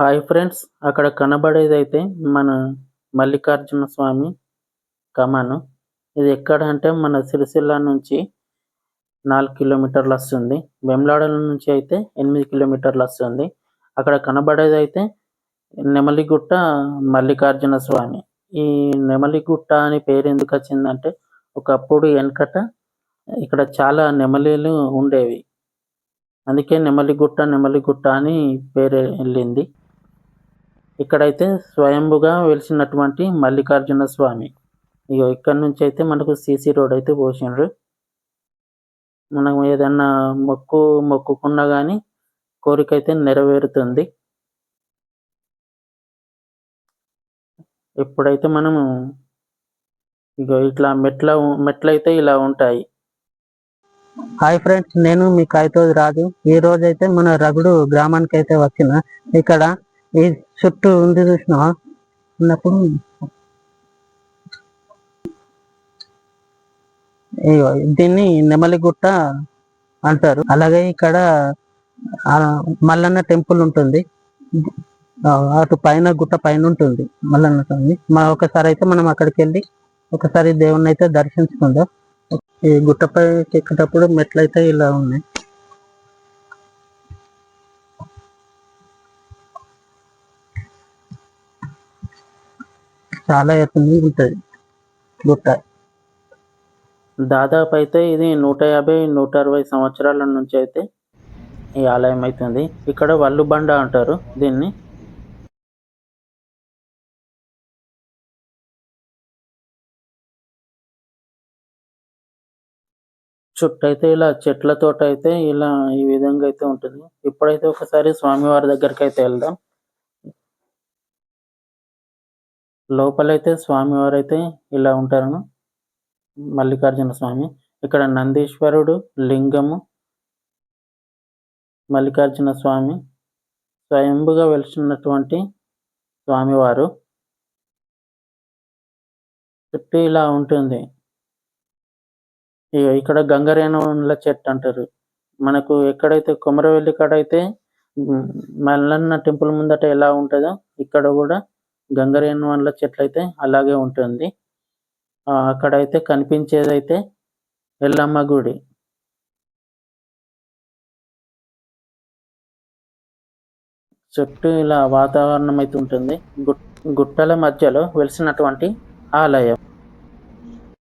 Hi friends అక్కడ కనబడేది అయితే మన మల్లికార్జున స్వామి కమాను. ఇది ఎక్కడ అంటే మన సిరిసిల్ల నుంచి నాలుగు కిలోమీటర్లు వస్తుంది. వెమ్లాడల నుంచి అయితే ఎనిమిది కిలోమీటర్లు వస్తుంది. అక్కడ కనబడేది అయితే నెమలిగుట్ట మల్లికార్జున స్వామి. ఈ నెమలిగుట్ట అని పేరు ఎందుకు వచ్చిందంటే ఒకప్పుడు వెనకట ఇక్కడ చాలా నెమలీలు ఉండేవి. అందుకే నెమలిగుట్ట నెమలిగుట్ట అని పేరు వెళ్ళింది. ఇక్కడైతే స్వయంభుగా వెలిసినటువంటి మల్లికార్జున స్వామి. ఇగో ఇక్కడ నుంచి అయితే మనకు సీసీ రోడ్ అయితే పోసిండ్రు. మనం ఏదన్నా మొక్కు మొక్కుకున్నా కానీ కోరిక అయితే నెరవేరుతుంది. ఇప్పుడైతే మనము ఇగో ఇట్లా మెట్ల మెట్లయితే ఇలా ఉంటాయి. హాయ్ ఫ్రెండ్స్ నేను మీ కాయతోది రాజు. ఈ రోజు మన రగుడు గ్రామానికి అయితే వచ్చిన. ఇక్కడ ఈ చుట్టూ ఉంది చూసిన ఉన్నప్పుడు ఇగో దీన్ని నెమలిగుట్ట అంటారు. అలాగే ఇక్కడ ఆ మల్లన్న టెంపుల్ ఉంటుంది. అటు పైన గుట్ట పైన ఉంటుంది మల్లన్న స్వామి. మా ఒకసారి అయితే మనం అక్కడికి వెళ్ళి ఒకసారి దేవుణ్ణి అయితే దర్శించుకుందాం. ఈ గుట్టపై ఎక్కేటప్పుడు మెట్లు అయితే ఇలా ఉన్నాయి. చాలా ఎత్తుంది ఉంటుంది గుట్ట. దాదాపు అయితే ఇది నూట యాభై నూట అరవై సంవత్సరాల నుంచి అయితే ఈ ఆలయం అవుతుంది ఇక్కడ వల్లు బండ అంటారు దీన్ని. చుట్టైతే ఇలా చెట్ల తోట అయితే ఇలా ఈ విధంగా అయితే ఉంటుంది. ఇప్పుడైతే ఒకసారి స్వామివారి దగ్గరికి అయితే వెళ్దాం. లోపలైతే స్వామివారు అయితే ఇలా ఉంటారు మల్లికార్జున స్వామి. ఇక్కడ నందీశ్వరుడు లింగము మల్లికార్జున స్వామి స్వయంభుగా వెలిసినటువంటి స్వామివారు. చుట్టూ ఇలా ఉంటుంది. ఇక్కడ గంగరేణుల చెట్టు అంటారు. మనకు ఎక్కడైతే కొమరవెల్లి కాడ అయితే మల్లన్న టెంపుల్ ముందట ఎలా ఉంటుందో ఇక్కడ కూడా గంగరేణుల చెట్లు అయితే అలాగే ఉంటుంది. ఆ, కనిపించేది అయితే ఎల్లమ్మ గుడి. చుట్టూ ఇలా వాతావరణం అయితే ఉంటుంది గుట్టల మధ్యలో వెలిసినటువంటి ఆలయం.